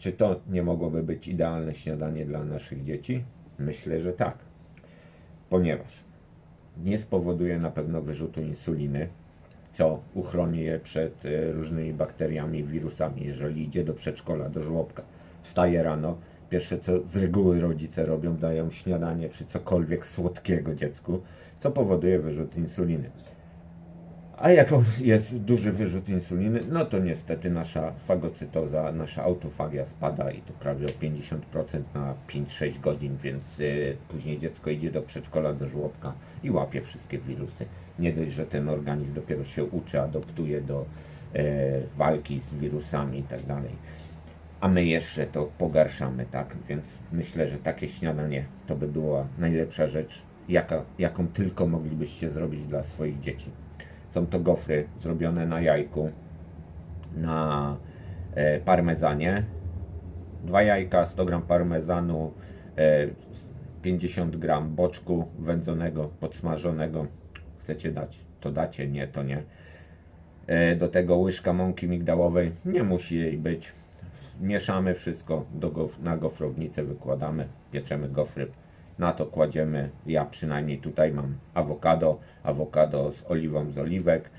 Czy to nie mogłoby być idealne śniadanie dla naszych dzieci? Myślę, że tak. Ponieważ nie spowoduje na pewno wyrzutu insuliny, co uchroni je przed e, różnymi bakteriami, wirusami. Jeżeli idzie do przedszkola, do żłobka, wstaje rano, pierwsze co z reguły rodzice robią, dają śniadanie czy cokolwiek słodkiego dziecku, co powoduje wyrzut insuliny. A jak jest duży wyrzut insuliny, no to niestety nasza fagocytoza, nasza autofagia spada i to prawie o 50% na 5-6 godzin, więc y, później dziecko idzie do przedszkola, do żłobka i łapie wszystkie wirusy. Nie dość, że ten organizm dopiero się uczy, adoptuje do e, walki z wirusami i tak dalej. A my jeszcze to pogarszamy, tak? Więc myślę, że takie śniadanie to by była najlepsza rzecz, jaka, jaką tylko moglibyście zrobić dla swoich dzieci. Są to gofry zrobione na jajku, na e, parmezanie. Dwa jajka, 100 gram parmezanu, e, 50 gram boczku wędzonego, podsmażonego. Chcecie dać, to dacie, nie, to nie. E, do tego łyżka mąki migdałowej, nie musi jej być. Mieszamy wszystko do gof- na gofrownicę, wykładamy, pieczemy gofry. Na to kładziemy, ja przynajmniej tutaj mam awokado, awokado z oliwą z oliwek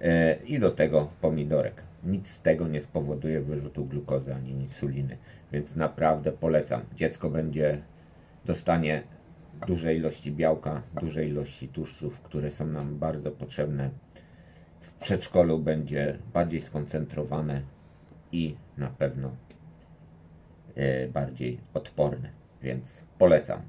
e, i do tego pomidorek. Nic z tego nie spowoduje wyrzutu glukozy ani insuliny, więc naprawdę polecam. Dziecko będzie, dostanie duże ilości białka, duże ilości tłuszczów, które są nam bardzo potrzebne. W przedszkolu będzie bardziej skoncentrowane i na pewno e, bardziej odporne, więc polecam.